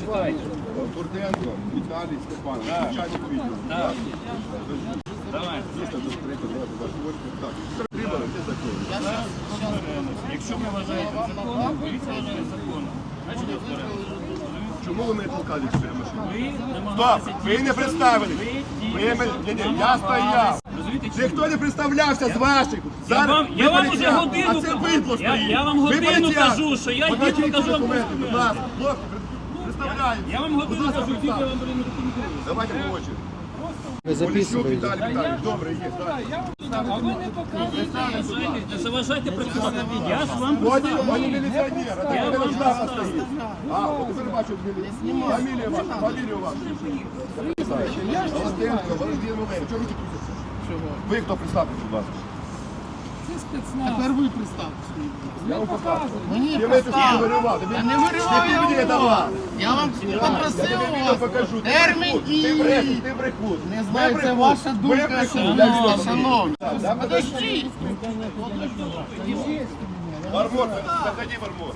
Читайте. Бурденко, Віталій Степанович, начальник відділу. Так. Давай. Дійсно, до третього, гості. Так, Треба це закон. Якщо ви вважаєте законом, ви вважаєте законом. Значить. Чому ви мене толкали чотири машини? Ви Стоп! Ви не представили! Ви Ви мене... Ні, ні, я стояв! Ніхто не представлявся з ваших! Я вам, я вам уже годину а це кажу. бидло я, я вам Ви годину кажу, що я Покажіть покажу вам документи, будь ласка. Хлопці, представляємо. Я вам ласка, кажу, тільки я вам беру. Давайте в очі. Ви Поліщук записуєте. Віталій Віталійович, добре, є. так. А ви не показуєте. Не заважайте працювати. Я ж вам Вони, вони міліціонери, Я вам штаба стоїть. А, от тепер бачу міліцію. Фамілія ваша. Володенко, Володимир чого ви тут присутні? Ви хто представте, будь ласка? Тепер ви представте. Я вам покажу. Мені ви не виривали. Не я давав. Я вам попросив у вас покажу. Термін дії. ти брехун. Не знаю, це ваша думка, шановні. шановні. Да, Подожди. Мармор, заходи, Мармор.